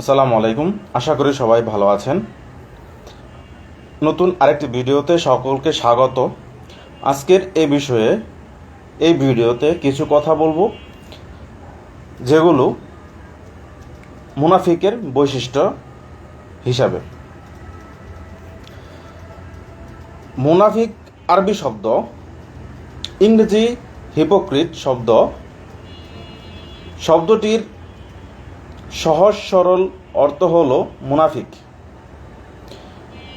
আসসালামু আলাইকুম। আশা করি সবাই ভালো আছেন। নতুন আরেকটি ভিডিওতে সকলকে স্বাগত। আজকের এই বিষয়ে, এই ভিডিওতে কিছু কথা বলব, যেগুলো মুনাফিকের বৈশিষ্ট্য হিসাবে। মুনাফিক আরবি শব্দ, ইংরেজি হিপোক্রিট শব্দ, শব্দটির সহজ সরল অর্থ হলো মুনাফিক।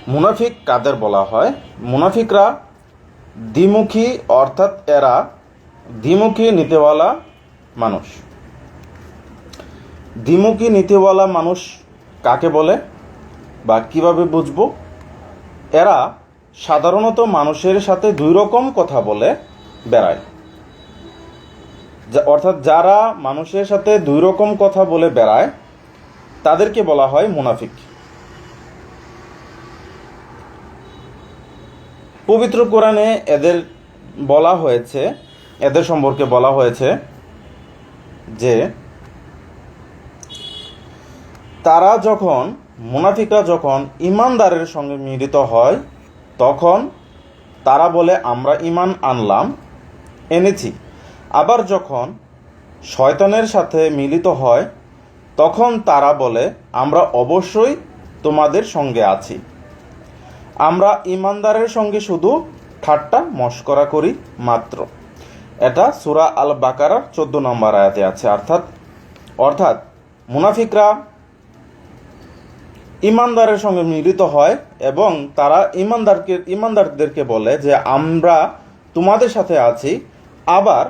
মুনাফিক কাদের বলা হয়? মুনাফিকরা দ্বিমুখী, অর্থাৎ এরা দ্বিমুখী নীতিওয়ালা মানুষ। দ্বিমুখী নীতিওয়ালা মানুষ কাকে বলে বা কীভাবে বুঝব? এরা সাধারণত মানুষের সাথে দুই রকম কথা বলে বেড়ায়। অর্থাৎ যারা মানুষের সাথে দুই রকম কথা বলে বেড়ায়, তাদেরকে বলা হয় মুনাফিক। পবিত্র কোরআনে এদের বলা হয়েছে, এদের সম্পর্কে বলা হয়েছে যে, তারা যখন, মুনাফিকরা যখন ইমানদারের সঙ্গে মিলিত হয়, তখন তারা বলে, আমরা ইমান আনলাম, এনেছি। আবার যখন শয়তানের সাথে মিলিত হয়, তখন তারা বলে, আমরা অবশ্যই তোমাদের সঙ্গে আছি। আমরা ইমানদারের সঙ্গে শুধু ঠাট্টা মস্করা করি মাত্র। এটা সুরা আল বাকারার চোদ্দ নম্বর আয়াতে আছে। অর্থাৎ অর্থাৎ, মুনাফিকরা ইমানদারের সঙ্গে মিলিত হয় এবং তারা ইমানদারকে ইমানদারদেরকে বলে যে, আমরা তোমাদের সাথে আছি। আবার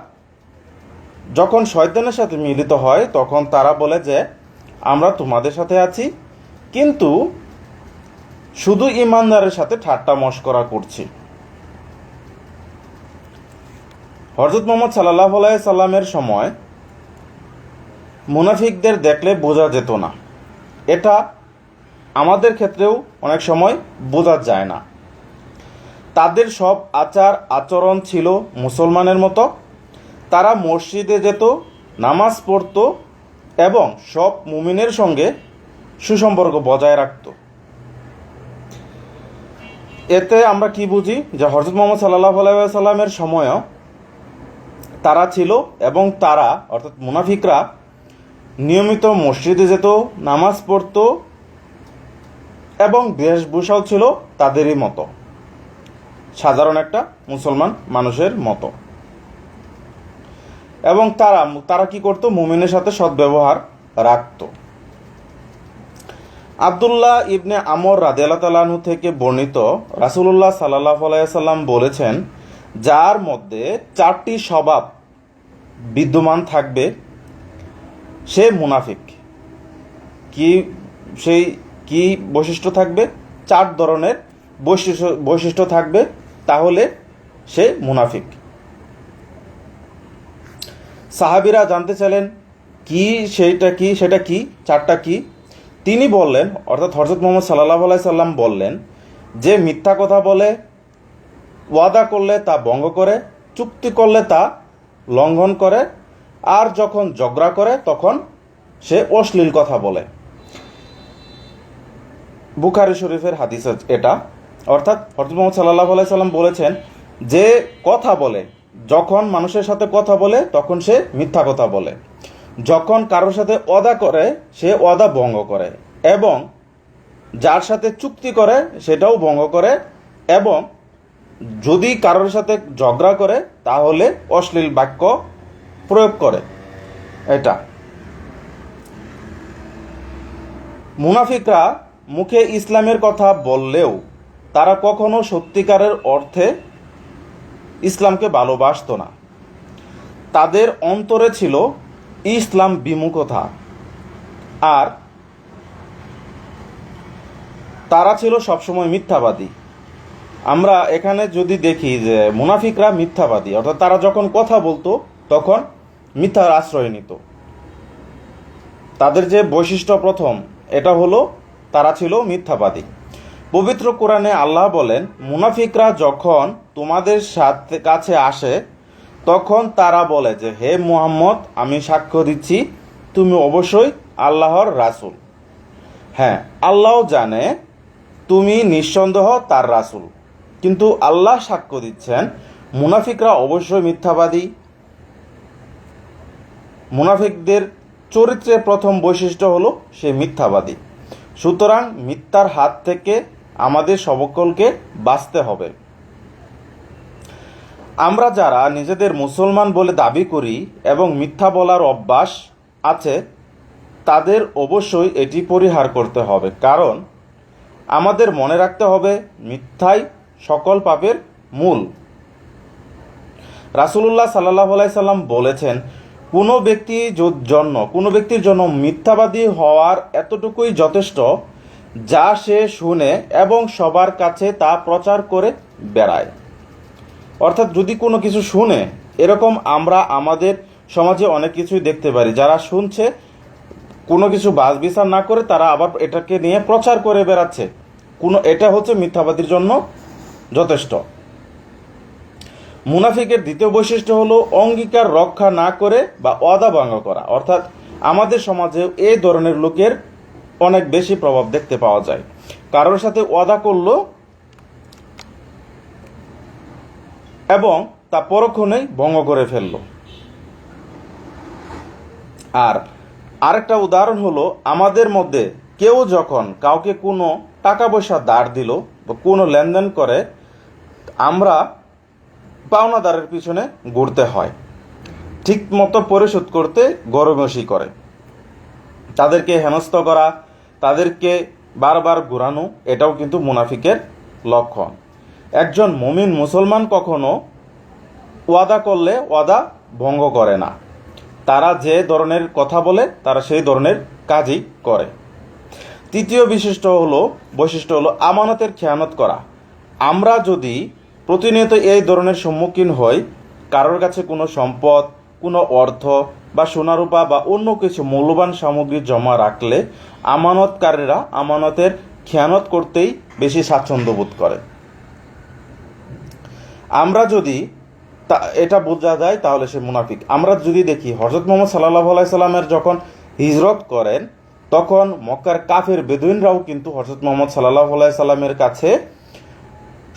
যখন শয়তানের সাথে মিলিত হয়, তখন তারা বলে যে, আমরা তোমাদের সাথে আছি, কিন্তু শুধু ইমানদারের সাথে ঠাট্টা মস্করা করছি। হরজত মোহাম্মদ সাল্লাহ সাল্লামের সময় মুনাফিকদের দেখলে বোঝা যেত না। এটা আমাদের ক্ষেত্রেও অনেক সময় বোঝা যায় না। তাদের সব আচার আচরণ ছিল মুসলমানের মতো তারা মসজিদে যেত, নামাজ পড়তো এবং সব মুমিনের সঙ্গে সুসম্পর্ক বজায় রাখত। এতে আমরা কি বুঝি? যে হজরত মোহাম্মদ সাল্লাহ সাল্লামের সময়ও তারা ছিল এবং তারা, অর্থাৎ মুনাফিকরা, নিয়মিত মসজিদে যেত, নামাজ পড়তো এবং বেশভূষাও ছিল তাদেরই মতো। সাধারণ একটা মুসলমান মানুষের মতো। এবং তারা তারা কি করতো? মোমেনের সাথে সদ্ব্যবহার রাখত। আবদুল্লাহ ইবনে আমর তালাহু থেকে বর্ণিত রাসুলুল্লাহ সাল্লাহ আলাইসাল্লাম বলেছেন, যার মধ্যে চারটি স্বভাব বিদ্যমান থাকবে, সে মুনাফিক। কি, সেই কি বৈশিষ্ট্য থাকবে? চার ধরনের বৈশিষ্ট্য বৈশিষ্ট্য থাকবে, তাহলে সে মুনাফিক। সাহাবিরা জানতে চাইলেন, কি সেইটা কি, সেটা কি, চারটা কি? তিনি বললেন, অর্থাৎ হরজত মোহাম্মদ সাল্লাহ সাল্লাম বললেন যে, মিথ্যা কথা বলে, ওয়াদা করলে তা ভঙ্গ করে, চুক্তি করলে তা লঙ্ঘন করে, আর যখন ঝগড়া করে, তখন সে অশ্লীল কথা বলে। বুখারি শরীফের হাদিস এটা। অর্থাৎ হরজত মোহাম্মদ সাল্লাহ সাল্লাম বলেছেন যে, কথা বলে যখন মানুষের সাথে কথা বলে, তখন সে মিথ্যা কথা বলে। যখন কারোর সাথে অদা করে, সে অদা ভঙ্গ করে এবং যার সাথে চুক্তি করে, সেটাও ভঙ্গ করে এবং যদি কারোর সাথে ঝগড়া করে, তাহলে অশ্লীল বাক্য প্রয়োগ করে। এটা। মুনাফিকরা মুখে ইসলামের কথা বললেও তারা কখনো সত্যিকারের অর্থে ইসলামকে ভালোবাসতো না। তাদের অন্তরে ছিল ইসলাম বিমুখতা। আর তারা ছিল সবসময় মিথ্যাবাদী। আমরা এখানে যদি দেখি যে মুনাফিকরা মিথ্যাবাদী, অর্থাৎ তারা যখন কথা বলতো, তখন মিথ্যার আশ্রয় নিত। তাদের যে বৈশিষ্ট্য প্রথম, এটা হলো তারা ছিল মিথ্যাবাদী। পবিত্র কোরআনে আল্লাহ বলেন, মুনাফিকরা যখন তোমাদের সাথে কাছে আসে, তখন তারা বলে যে, হে মুহাম্মদ, আমি সাক্ষ্য দিচ্ছি, তুমি অবশ্যই আল্লাহর রাসূল। হ্যাঁ আল্লাহ জানে তুমি নিঃসন্দেহ তার রাসূল। কিন্তু আল্লাহ সাক্ষ্য দিচ্ছেন, মুনাফিকরা অবশ্যই মিথ্যাবাদী। মুনাফিকদের চরিত্রের প্রথম বৈশিষ্ট্য হলো সে মিথ্যাবাদী। সুতরাং মিথ্যার হাত থেকে আমাদের সবকলকে বাঁচতে হবে। আমরা যারা নিজেদের মুসলমান বলে দাবি করি এবং মিথ্যা বলার অভ্যাস আছে, তাদের অবশ্যই এটি পরিহার করতে হবে। কারণ আমাদের মনে রাখতে হবে, মিথ্যাই সকল পাপের মূল। রাসুলুল্লাহ সাল্লাহ সাল্লাম বলেছেন, কোনো ব্যক্তি জন্য, কোনো ব্যক্তির জন্য মিথ্যাবাদী হওয়ার এতটুকুই যথেষ্ট যা সে শুনে এবং সবার কাছে তা প্রচার করে বেড়ায়। অর্থাৎ যদি কোনো কিছু শুনে, এরকম আমরা আমাদের সমাজে অনেক কিছুই দেখতে পারি। যারা শুনছে, কোনো কিছু বাস বিচার না করে তারা আবার এটাকে নিয়ে প্রচার করে বেড়াচ্ছে। কোনো, এটা হচ্ছে মিথ্যাবাদীর জন্য যথেষ্ট। মুনাফিকের দ্বিতীয় বৈশিষ্ট্য হলো অঙ্গীকার রক্ষা না করে বা অদা ভঙ্গ করা। অর্থাৎ আমাদের সমাজে এই ধরনের লোকের অনেক বেশি প্রভাব দেখতে পাওয়া যায়। কারোর সাথে ওয়াদা করল এবং তা পরক্ষণেই ভঙ্গ করে ফেলল। আর আরেকটা উদাহরণ হলো, আমাদের মধ্যে কেউ যখন কাউকে কোনো টাকা পয়সা দাঁড় দিল বা কোনো লেনদেন করে, আমরা পাওনাদারের পিছনে ঘুরতে হয়। ঠিক মতো পরিশোধ করতে গরমসি করে। তাদেরকে হেনস্থ করা, তাদেরকে বারবার ঘুরানো, এটাও কিন্তু মুনাফিকের লক্ষণ। একজন মুমিন মুসলমান কখনো ওয়াদা করলে ওয়াদা ভঙ্গ করে না। তারা যে ধরনের কথা বলে, তারা সেই ধরনের কাজই করে। তৃতীয় বিশিষ্ট হলো, বৈশিষ্ট্য হলো আমানতের খেয়ানত করা। আমরা যদি প্রতিনিয়ত এই ধরনের সম্মুখীন হই, কারোর কাছে কোনো সম্পদ কোনো অর্থ বা সোনারূপা বা অন্য কিছু মূল্যবান সামগ্রী জমা রাখলে আমানতকারীরা আমানতের খেয়ানত করতেই বেশি স্বাচ্ছন্দ্য বোধ করে। আমরা যদি তা, এটা বোঝা যায় তাহলে সে মুনাফিক। আমরা যদি দেখি হজরত মোহাম্মদ সাল্লাহ সাল্লামের যখন হিজরত করেন, তখন মক্কার কাফের বেদুইনরাও কিন্তু হজরত মোহাম্মদ সাল্লাহ সাল্লামের কাছে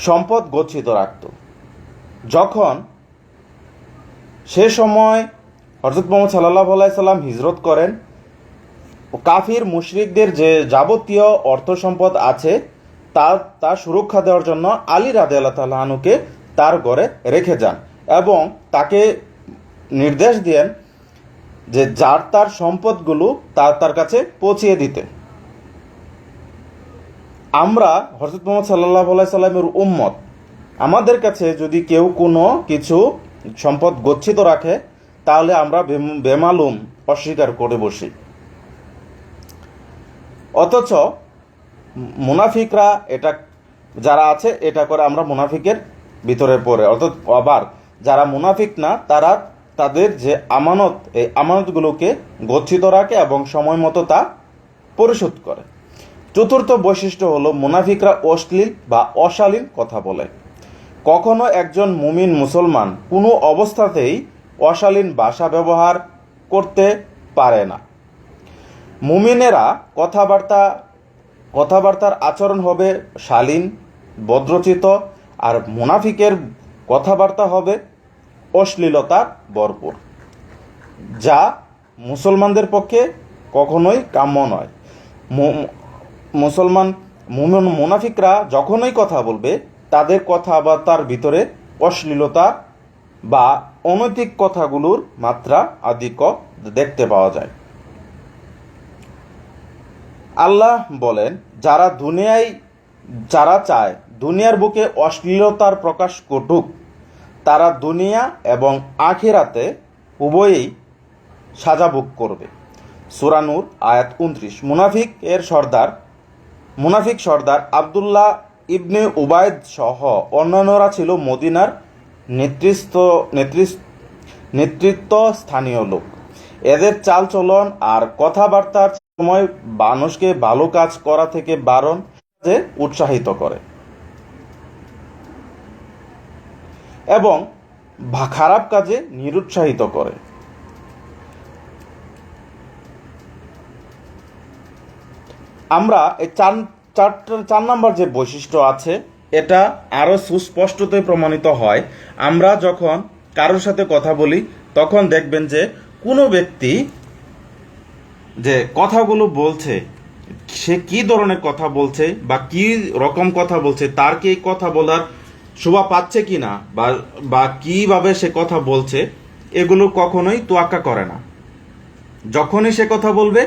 সম্পদ গচ্ছিত রাখত। যখন সে সময় হজরত মোহাম্মদ সাল্লাহ সাল্লাম হিজরত করেন। কাফির, মুশরিকদের যে যাবতীয় অর্থ সম্পদ আছে তা তা সুরক্ষা দেওয়ার জন্য আলী রাদে আল্লাহ তালহানুকে তার ঘরে রেখে যান এবং তাকে নির্দেশ দেন যে যার তার সম্পদগুলো তার তার কাছে পৌঁছিয়ে দিতে। আমরা হজরত মোহাম্মদ সাল্লাহ সাল্লামের উম্মত। আমাদের কাছে যদি কেউ কোনো কিছু সম্পদ গচ্ছিত রাখে, তাহলে আমরা বেম- বেমালুম অস্বীকার করে বসি। অথচ মুনাফিকরা এটা, যারা আছে, এটা করে আমরা মুনাফিকের ভিতরে পড়ে। অর্থাৎ আবার যারা মুনাফিক না, তারা তাদের যে আমানত, এই আমানতগুলোকে গচ্ছিত রাখে এবং সময় মতো তা পরিশোধ করে। চতুর্থ বৈশিষ্ট্য হলো মুনাফিকরা অশ্লীল বা অশালীন কথা বলে। কখনো একজন মুমিন মুসলমান কোনো অবস্থাতেই অশালীন ভাষা ব্যবহার করতে পারে না। মুমিনেরা কথাবার্তা, কথাবার্তার আচরণ হবে শালীন বদ্রচিত আর মুনাফিকের কথাবার্তা হবে অশ্লীলতার ভরপুর, যা মুসলমানদের পক্ষে কখনোই কাম্য নয়। মুসলমান মুনাফিকরা যখনই কথা বলবে তাদের কথাবার্তার ভিতরে অশ্লীলতা বা অনৈতিক কথাগুলোর মাত্রা আধিক্য দেখতে পাওয়া যায়। আল্লাহ বলেন, যারা দুনিয়ায়, যারা চায় দুনিয়ার বুকে অশ্লীলতার প্রকাশ ঘটুক, তারা দুনিয়া এবং আখেরাতে উভয়েই সাজা ভোগ করবে। সুরানুর আয়াত উনত্রিশ। মুনাফিক এর সর্দার, মুনাফিক সর্দার আবদুল্লাহ ইবনে উবায়দ সহ অন্যান্যরা ছিল মদিনার নেতৃত্ব নেতৃত্ব নেতৃত্ব স্থানীয় লোক। এদের চালচলন আর কথাবার্তার সময় মানুষকে ভালো কাজ করা থেকে বারণ যে উৎসাহিত করে। এবং খারাপ কাজে নিরুৎসাহিত করে। আমরা এই চার চারটা চার নাম্বার যে বৈশিষ্ট্য আছে, এটা আরও সুস্পষ্টতে প্রমাণিত হয়। আমরা যখন কারোর সাথে কথা বলি, তখন দেখবেন যে কোনো ব্যক্তি যে কথাগুলো বলছে, সে কি ধরনের কথা বলছে বা কি রকম কথা বলছে, তার কি এই কথা বলার শোভা পাচ্ছে কি না বা বা কীভাবে সে কথা বলছে, এগুলো কখনোই তোয়াক্কা করে না। যখনই সে কথা বলবে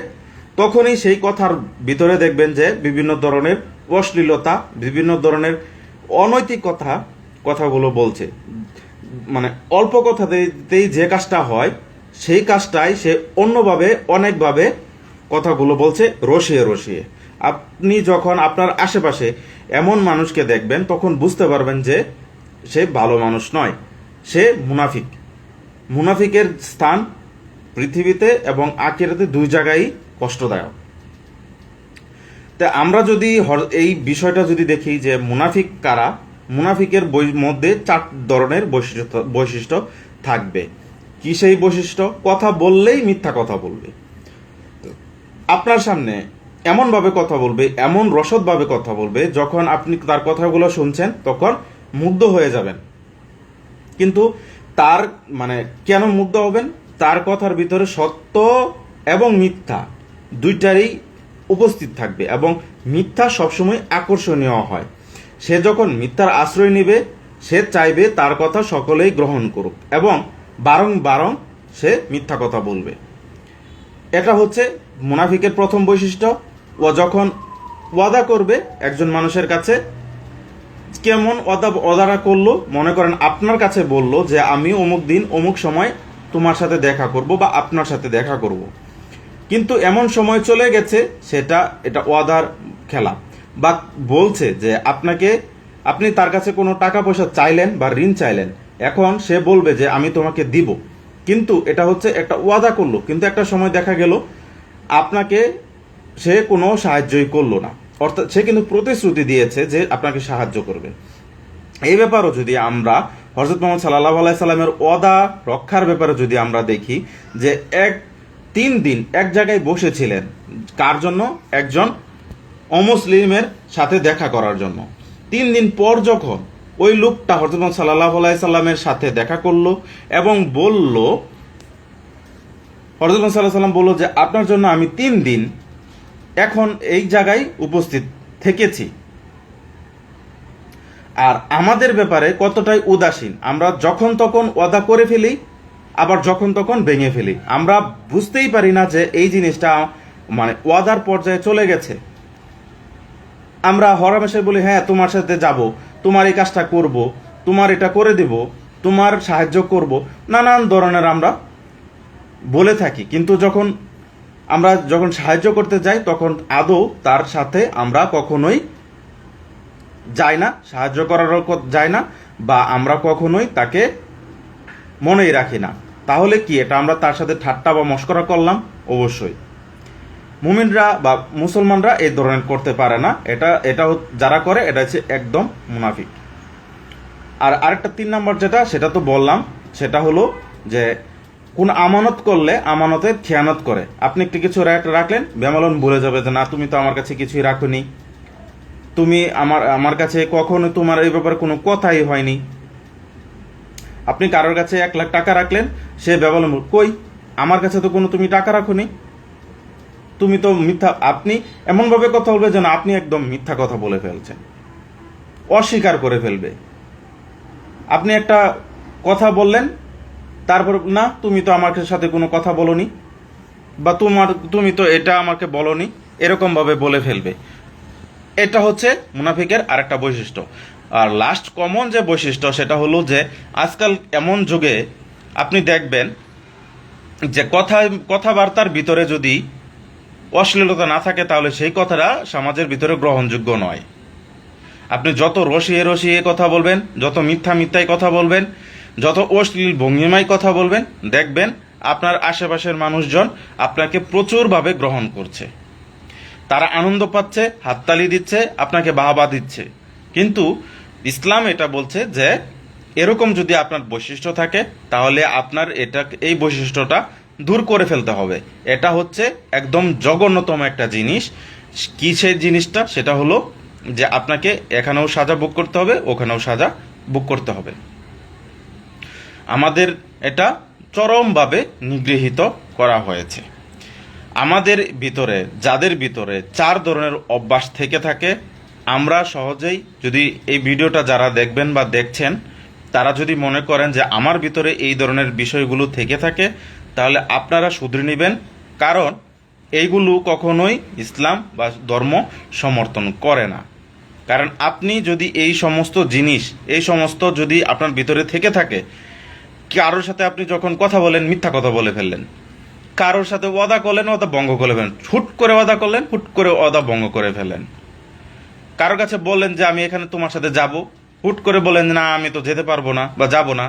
তখনই সেই কথার ভিতরে দেখবেন যে বিভিন্ন ধরনের অশ্লীলতা, বিভিন্ন ধরনের অনৈতিক কথা, কথাগুলো বলছে। মানে অল্প কথাতেই যে কাজটা হয়, সেই কাজটাই সে অন্যভাবে, অনেকভাবে কথাগুলো বলছে, রসিয়ে রসিয়ে। আপনি যখন আপনার আশেপাশে এমন মানুষকে দেখবেন, তখন বুঝতে পারবেন যে সে ভালো মানুষ নয়। সে মুনাফিক। মুনাফিকের স্থান পৃথিবীতে এবং আখিরাতে দুই জায়গায় কষ্টদায়ক। তা আমরা যদি এই বিষয়টা যদি দেখি যে মুনাফিক কারা, মুনাফিকের মধ্যে চার ধরনের বৈশিষ্ট্য বৈশিষ্ট্য থাকবে। কি সেই বৈশিষ্ট্য? কথা বললেই মিথ্যা কথা বলবে। আপনার সামনে এমনভাবে কথা বলবে, এমন রসদভাবে কথা বলবে, যখন আপনি তার কথাগুলো শুনছেন, তখন মুগ্ধ হয়ে যাবেন। কিন্তু তার মানে কেন মুগ্ধ হবেন? তার কথার ভিতরে সত্য এবং মিথ্যা। দুইটারই উপস্থিত থাকবে এবং মিথ্যা সবসময় আকর্ষণীয় হয়। সে যখন মিথ্যার আশ্রয় নেবে, সে চাইবে তার কথা সকলেই গ্রহণ করুক এবং বারং বারং সে মিথ্যা কথা বলবে। এটা হচ্ছে মুনাফিকের প্রথম বৈশিষ্ট্য। ও যখন ওয়াদা করবে একজন মানুষের কাছে, কেমন অদা অদারা করল, মনে করেন আপনার কাছে বলল যে, আমি অমুক দিন অমুক সময় তোমার সাথে দেখা করব বা আপনার সাথে দেখা করব। কিন্তু এমন সময় চলে গেছে, সেটা, এটা ওয়াদার খেলা। বা বলছে যে, আপনাকে, আপনি তার কাছে কোনো টাকা পয়সা চাইলেন বা ঋণ চাইলেন। এখন সে বলবে যে, আমি তোমাকে দিব। কিন্তু এটা হচ্ছে একটা ওয়াদা করল। কিন্তু একটা সময় দেখা গেল, আপনাকে সে কোনো সাহায্যই করল না। অর্থাৎ সে কিন্তু প্রতিশ্রুতি দিয়েছে যে, আপনাকে সাহায্য করবে। এই ব্যাপারও যদি আমরা হজরত মোহাম্মদ সাল্লাহ আলাইসাল্লামের ওয়াদা রক্ষার ব্যাপারে যদি আমরা দেখি, যে এক তিন দিন এক জায়গায় বসেছিলেন। কার জন্য? একজন অমুসলিমের সাথে দেখা করার জন্য। তিন দিন পর যখন ওই লোকটা মোহাম্মদ সাল্লাহ আলাইসাল্লামের সাথে দেখা করল এবং বলল হজরত সাল্লাহ সাল্লাম বলল যে, আপনার জন্য আমি তিন দিন এখন এই জায়গায় উপস্থিত থেকেছি। আর আমাদের ব্যাপারে কতটাই উদাসীন, আমরা যখন তখন ওয়াদা করে ফেলি আবার যখন তখন ভেঙে ফেলি। আমরা বুঝতেই পারি না যে এই জিনিসটা মানে ওয়াদার পর্যায়ে চলে গেছে। আমরা হরমেশে বলি হ্যাঁ তোমার সাথে যাব, তোমার এই কাজটা করব, তোমার এটা করে দেব, তোমার সাহায্য করব। নানান ধরনের আমরা বলে থাকি। কিন্তু যখন আমরা যখন সাহায্য করতে যাই, তখন আদৌ তার সাথে আমরা কখনোই যাই না, সাহায্য করারও যায় না, বা আমরা কখনোই তাকে মনেই রাখি না। তাহলে কি এটা আমরা তার সাথে ঠাট্টা বা মস্করা করলাম? অবশ্যই। মুমিনরা বা মুসলমানরা এই ধরনের করতে পারে না। এটা এটা যারা করে, এটা হচ্ছে একদম মুনাফিক। আর আরেকটা তিন নম্বর যেটা, সেটা তো বললাম, সেটা হলো যে কোন আমানত করলে আমানতের খেয়ানত করে। আপনি একটি কিছু রাখ- রাখলেন বেমালন ভুলে যাবে যে না, তুমি তো আমার কাছে কিছুই রাখোনি। তুমি আমার আমার কাছে কখনো তোমার এই ব্যাপারে কোনো কথাই হয়নি। আপনি কারোর কাছে এক লাখ টাকা রাখলেন সে বলল, কই? আমার কাছে তো কোনো তুমি টাকা রাখোনি। তুমি তো মিথ্যা আপনি এমনভাবে কথা বলবে যেন আপনি একদম মিথ্যা কথা বলে ফেলছেন। অস্বীকার করে ফেলবে। আপনি একটা কথা বললেন তারপর না তুমি তো আমার সাথে কোনো কথা বলনি বা তোমার তুমি তো এটা আমাকে বলনি এরকম ভাবে বলে ফেলবে। এটা হচ্ছে মুনাফিকের আরেকটা বৈশিষ্ট্য। আর লাস্ট কমন যে বৈশিষ্ট্য সেটা হলো যে আজকাল এমন যুগে আপনি দেখবেন যে কথা, কথাবার্তার ভিতরে যদি অশ্লীলতা না থাকে তাহলে সেই কথাটা সমাজের ভিতরে গ্রহণযোগ্য নয়। আপনি যত রসিয়ে রসিয়ে কথা বলবেন, যত মিথ্যা মিথ্যায় কথা বলবেন, যত অশ্লীল ভঙ্গিমায় কথা বলবেন, দেখবেন আপনার আশেপাশের মানুষজন আপনাকে প্রচুরভাবে গ্রহণ করছে। তারা আনন্দ পাচ্ছে, হাততালি দিচ্ছে, আপনাকে বাহবা দিচ্ছে। কিন্তু ইসলাম এটা বলছে যে, এরকম যদি আপনার বৈশিষ্ট্য থাকে, তাহলে আপনার এটা, এই বৈশিষ্ট্যটা দূর করে ফেলতে হবে। এটা হচ্ছে একদম জঘন্যতম একটা জিনিস। কি সেই জিনিসটা? সেটা হলো যে আপনাকে এখানেও সাজা বুক করতে হবে, ওখানেও সাজা বুক করতে হবে। আমাদের এটা চরমভাবে নিগৃহীত করা হয়েছে। আমাদের ভিতরে, যাদের ভিতরে চার ধরনের অভ্যাস থেকে থাকে আমরা সহজেই যদি এই ভিডিওটা যারা দেখবেন বা দেখছেন, তারা যদি মনে করেন যে আমার ভিতরে এই ধরনের বিষয়গুলো থেকে থাকে, তাহলে আপনারা শুধরে নেবেন, কারণ এইগুলো কখনোই ইসলাম বা ধর্ম সমর্থন করে না। কারণ আপনি যদি এই সমস্ত জিনিস, এই সমস্ত যদি আপনার ভিতরে থেকে থাকে, কারোর সাথে আপনি যখন কথা বলেন, মিথ্যা কথা বলে ফেললেন। কারোর সাথে ওয়াদা করলেন ওদা ভঙ্গ করে ফেলেন হুট করে ওয়াদা করলেন, হুট করে ওদা ভঙ্গ করে ফেলেন কারোর কাছে বললেন যে আমি এখানে তোমার সাথে যাব, হুট করে বলেন না, আমি তো যেতে পারব না বা যাব না।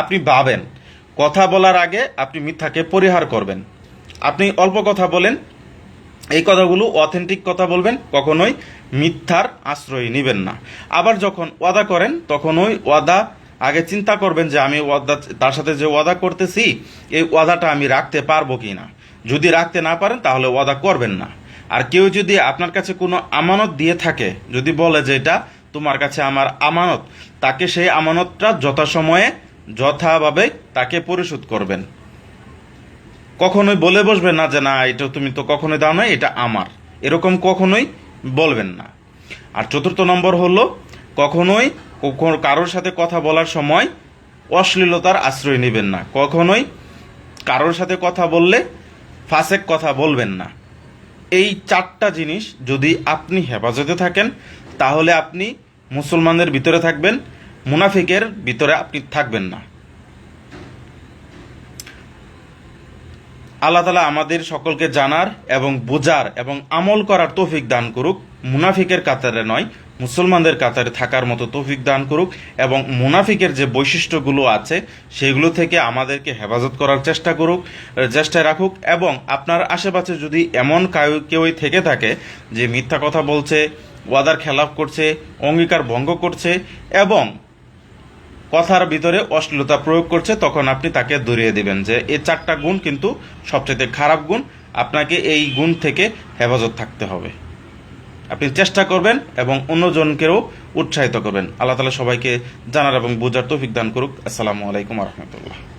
আপনি ভাবেন, কথা বলার আগে আপনি মিথ্যাকে পরিহার করবেন। আপনি অল্প কথা বলেন, এই কথাগুলো অথেন্টিক কথা বলবেন, কখনোই মিথ্যার আশ্রয় নেবেন না। আবার যখন ওয়াদা করেন তখন ওই ওয়াদা, আগে চিন্তা করবেন যে আমি ওয়াদা, তার সাথে যে ওয়াদা করতেছি, এই ওয়াদাটা আমি রাখতে পারব কি না যদি রাখতে না পারেন, তাহলে ওয়াদা করবেন না। আর কেউ যদি আপনার কাছে কোনো আমানত দিয়ে থাকে, যদি বলে যে এটা তোমার কাছে আমার আমানত, তাকে সেই আমানতটা যথাসময়ে, যথাভাবে তাকে পরিশোধ করবেন। কখনোই বলে বসবেন না যে, না, এটা তুমি তো কখনোই দাও না এটা আমার। এরকম কখনোই বলবেন না। আর চতুর্থ নম্বর হলো, কখনোই কারোর সাথে কথা বলার সময় অশ্লীলতার আশ্রয় নেবেন না। কখনোই কারোর সাথে কথা বললে ফাঁসেক কথা বলবেন না। এই চারটা জিনিস যদি আপনি হেফাজতে থাকেন, তাহলে আপনি মুসলমানদের ভিতরে থাকবেন, মুনাফিকের ভিতরে আপনি থাকবেন না। আল্লাহ তালা আমাদের সকলকে জানার এবং বোঝার এবং আমল করার তৌফিক দান করুক, মুনাফিকের কাতারে নয় মুসলমানদের কাতারে থাকার মতো তৌফিক দান করুক এবং মুনাফিকের যে বৈশিষ্ট্যগুলো আছে, সেগুলো থেকে আমাদেরকে হেফাজত করার চেষ্টা করুক, চেষ্টায় রাখুক এবং আপনার আশেপাশে যদি এমন কাউ- কেউই থেকে থাকে যে মিথ্যা কথা বলছে, ওয়াদার খেলাপ করছে, অঙ্গীকার ভঙ্গ করছে এবং কথার ভিতরে অশ্লীলতা প্রয়োগ করছে, তখন আপনি তাকে দূরিয়ে দিবেন যে এই চারটা গুণ কিন্তু সবচেয়ে খারাপ গুণ, আপনাকে এই গুণ থেকে হেফাজত থাকতে হবে। আপনি চেষ্টা করবেন এবং অন্যজনকেও উৎসাহিত করবেন। আল্লাহ তালা সবাইকে জানার এবং বোঝার তৌফিক দান করুক। আসসালামু আলাইকুম রহমতুল্লাহ।